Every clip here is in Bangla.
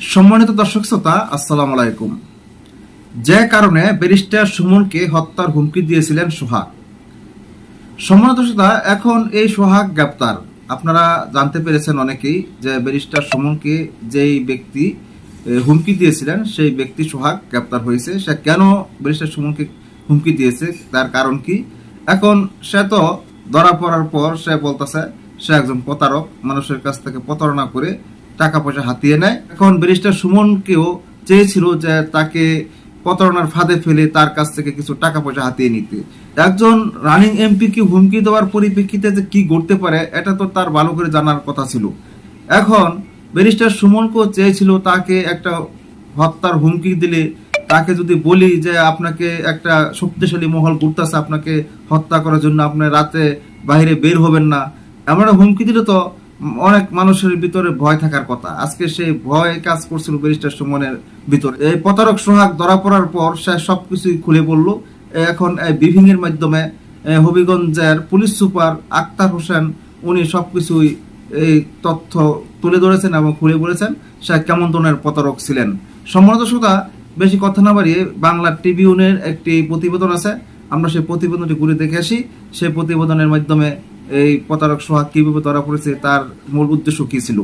সম্মানিত দর্শক শ্রোতা, আসসালাম আলাইকুম। যে কারণে ব্যারিস্টার সুমনকে হত্যার হুমকি দিয়েছিলেন সোহাগ। সম্মানিত শ্রোতা, এখন এই সোহাগ গ্রেপ্তার। আপনারা জানতে পেরেছেন অনেকেই যে ব্যারিস্টার সুমনকে যেই ব্যক্তি হুমকি দিয়েছিলেন, সেই ব্যক্তি সোহাগ গ্রেপ্তার হয়েছে। সে কেন ব্যারিস্টার সুমনকে হুমকি দিয়েছে, তার কারণ কি? এখন সে তো ধরা পড়ার পর সে বলতেছে, সে একজন প্রতারক, মানুষের কাছ থেকে প্রতারণা করে টাকা পয়সা হাতিয়ে নেয়। এখন ব্যারিস্টার সুমনকেও চেয়েছিল যে তাকে প্রতারণার ফাঁদে ফেলে তার কাছ থেকে কিছু টাকা পয়সা হাতিয়ে নিতে। একজন রানিং এমপি কি হুমকি দেওয়ার পরিপ্রেক্ষিতে যে কি ঘটতে পারে, এটা তো তার ভালো করে জানার কথা ছিল। এখন ব্যারিস্টার সুমনকেও চেয়েছিল তাকে একটা হত্যার হুমকি দিলে, তাকে যদি বলি যে আপনাকে একটা শক্তিশালী মহল ঘুরতেছে, আপনাকে হত্যা করার জন্য আপনি রাতে বাইরে বের হবেন না, এমন হুমকি দিলে তো অনেক মানুষের ভিতরে ভয় থাকার কথা। আজকে সেই ভয় কাজ করছিল ব্যারিস্টার সুমনের ভিতরে। এই প্রতারক সোহাগ ধরা পড়ার পর সে সবকিছুই খুলে বলল এখন এর মাধ্যমে হবিগঞ্জের পুলিশ সুপার আক্তার হোসেন, উনি সবকিছুই এই তথ্য তুলে ধরেছেন এবং খুলে বলেছেন সে কেমন ধরনের প্রতারক ছিলেন। সম্মানিত শ্রোতা, বেশি কথা না বাড়িয়ে বাংলা ট্রিবিউনের একটি প্রতিবেদন আছে। আমরা সেই প্রতিবেদনটি ঘুরে দেখে আসি। সেই প্রতিবেদনের মাধ্যমে এই প্রতারক সোহাগ কীভাবে ধরা পড়েছে, তার মূল উদ্দেশ্য কি ছিল?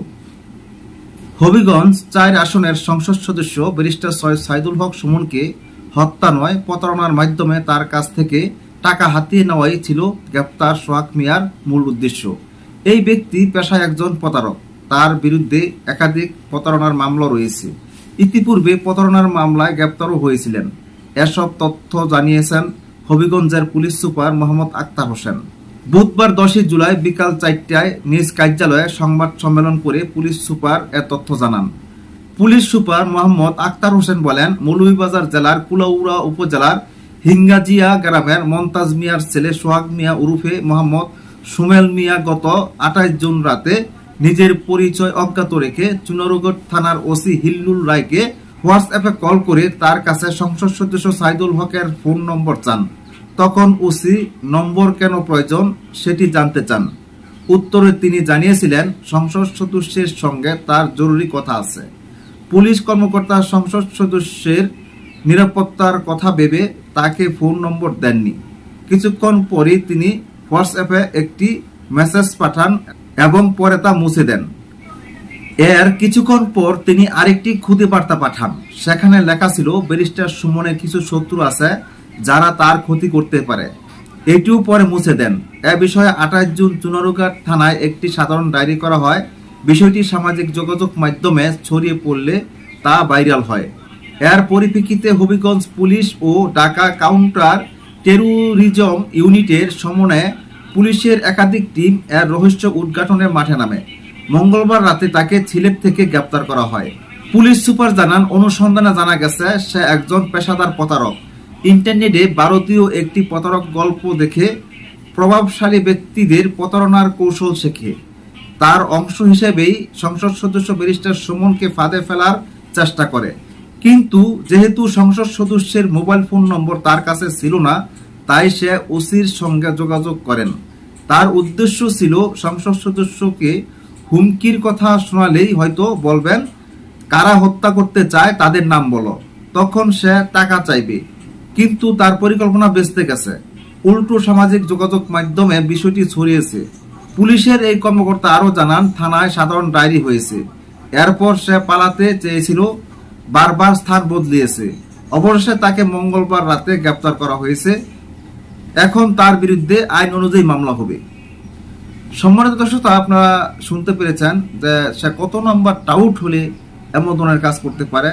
হবিগঞ্জ চার আসনের সংসদ সদস্য ব্যারিস্টার সৈয়দ সাইদুল হক সুমনকে হত্যা নয়, প্রতারণার মাধ্যমে তার কাছ থেকে টাকা হাতিয়ে নেওয়াই ছিল গ্রেপ্তার সোহাগ মিয়ার মূল উদ্দেশ্য। এই ব্যক্তি পেশায় একজন প্রতারক। তার বিরুদ্ধে একাধিক প্রতারণার মামলা রয়েছে। ইতিপূর্বে প্রতারণার মামলায় গ্রেপ্তারও হয়েছিলেন। এসব তথ্য জানিয়েছেন হবিগঞ্জের পুলিশ সুপার মোহাম্মদ আক্তার হোসেন। বুধবার দশই জুলাই বিকাল চারটায় নিজ কার্যালয়ে সংবাদ সম্মেলন করে পুলিশ সুপার এ তথ্য জানান। পুলিশ সুপার মোহাম্মদ আক্তার হোসেন বলেন, মৌলভীবাজার জেলার কুলাউড়া উপজেলার হিঙ্গাজিয়া গ্রামের মন্তাজ মিয়ার ছেলে সোহাগ মিয়া উরুফে মোহাম্মদ সুমেল মিয়া গত আঠাশ জুন রাতে নিজের পরিচয় অজ্ঞাত রেখে চুনারুগড় থানার ওসি হিল্লুল রায়কে হোয়াটসঅ্যাপে কল করে তার কাছে সংসদ সদস্য সাইদুল হকের ফোন নম্বর চান। তখন ওসি নম্বর কেন প্রয়োজন সেটি জানতে চান। উত্তরে তিনি জানিয়েছিলেন, সংসদ সদস্যের সঙ্গে তার জরুরি কথা আছে। পুলিশ কর্মকর্তা সংসদ সদস্যের নিরাপত্তার কথা ভেবে তাকে ফোন নম্বর দেননি। কিছুক্ষণ পরই তিনি হোয়াটসঅ্যাপে একটি মেসেজ পাঠান এবং পরে তা মুছে দেন। এর কিছুক্ষণ পর তিনি আরেকটি খুদে বার্তা পাঠান। সেখানে লেখা ছিল, ব্যারিস্টার সুমনের কিছু শত্রু আছে যারা তার ক্ষতি করতে পারে। এটিও পরে মুছে দেন। এ বিষয়ে আঠাশ জুন চুনারুঘাট থানায় একটি সাধারণ ডায়েরি করা হয়। বিষয়টি সামাজিক যোগাযোগ মাধ্যমে ছড়িয়ে পড়লে তা ভাইরাল হয়। এর পরিপ্রেক্ষিতে হবিগঞ্জ পুলিশ ও ঢাকা কাউন্টার টেরোরিজম ইউনিটের সমন্বয়ে পুলিশের একাধিক টিম এর রহস্য উদ্ঘাটনের মাঠে নামে। মঙ্গলবার রাতে তাকে সিলেট থেকে গ্রেপ্তার করা হয়। পুলিশ সুপার জানান, অনুসন্ধানে জানা গেছে, সে একজন পেশাদার প্রতারক। ইন্টারনেটে ভারতীয় একটি প্রতারক গল্প দেখে প্রভাবশালী ব্যক্তিদের প্রতারণার কৌশল শেখে। তার অংশ হিসেবেই সংসদ সদস্য ব্যারিস্টার সুমনকে ফাঁদে ফেলার চেষ্টা করে। কিন্তু যেহেতু সংসদ সদস্যের মোবাইল ফোন নম্বর তার কাছে ছিল না, তাই সে ওসির সঙ্গে যোগাযোগ করেন। তার উদ্দেশ্য ছিল সংসদ সদস্যকে হুমকির কথা শোনালেই হয়তো বলবেন, কারা হত্যা করতে চায় তাদের নাম বলো। তখন সে টাকা চাইবে। কিন্তু তার পরিকল্পনা বেঁচতে গেছে। উল্টো সামাজিক যোগাযোগ মাধ্যমে বিষয়টি ছড়িয়েছে। পুলিশের এই কর্মকর্তা আরও জানান, থানায় সাধারণ ডায়েরি হয়েছে। এরপর সে পালাতে চেয়েছিল, বারবার স্থান বদলিয়েছে। অবশেষে তাকে মঙ্গলবার রাতে গ্রেপ্তার করা হয়েছে। এখন তার বিরুদ্ধে আইন অনুযায়ী মামলা হবে। সম্মানিত দর্শক, আপনারা শুনতে পেরেছেন যে সে কত নম্বর টাউট হলে এমন ধরনের কাজ করতে পারে।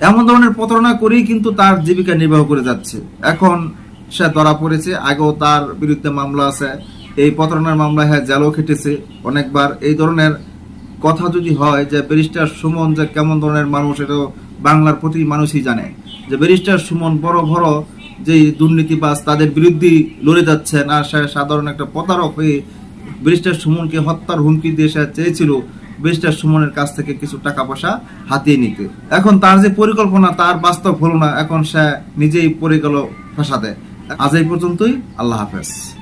এমন ধরনের প্রতারণা করেই কিন্তু তার জীবিকা নির্বাহ করে যাচ্ছে। এখন সে ধরা পড়েছে, আগেও তার বিরুদ্ধে মামলা আছে। এই প্রতারণার মামলায় হ্যাঁ জেলও খেটেছে। অনেকবার এই ধরনের কথা যদি হয় যে ব্যারিস্টার সুমন যে কেমন ধরনের মানুষ, এটা বাংলার প্রতি মানুষই জানে। যে ব্যারিস্টার সুমন বড় বড় যে দুর্নীতিবাজ, তাদের বিরুদ্ধেই লড়ে যাচ্ছেন। আর সে সাধারণ একটা প্রতারক হয়ে ব্যারিস্টার সুমনকে হত্যার হুমকি দিয়ে সে চেয়েছিল। ব্যারিস্টার সুমনের কাছ থেকে কিছু টাকা পয়সা হাতিয়ে নিতে। এখন তার যে পরিকল্পনা, তার বাস্তব হলো না। এখন সে নিজেই পড়ে গেল ফাঁসাতে আজ এই পর্যন্তই। আল্লাহ হাফেজ।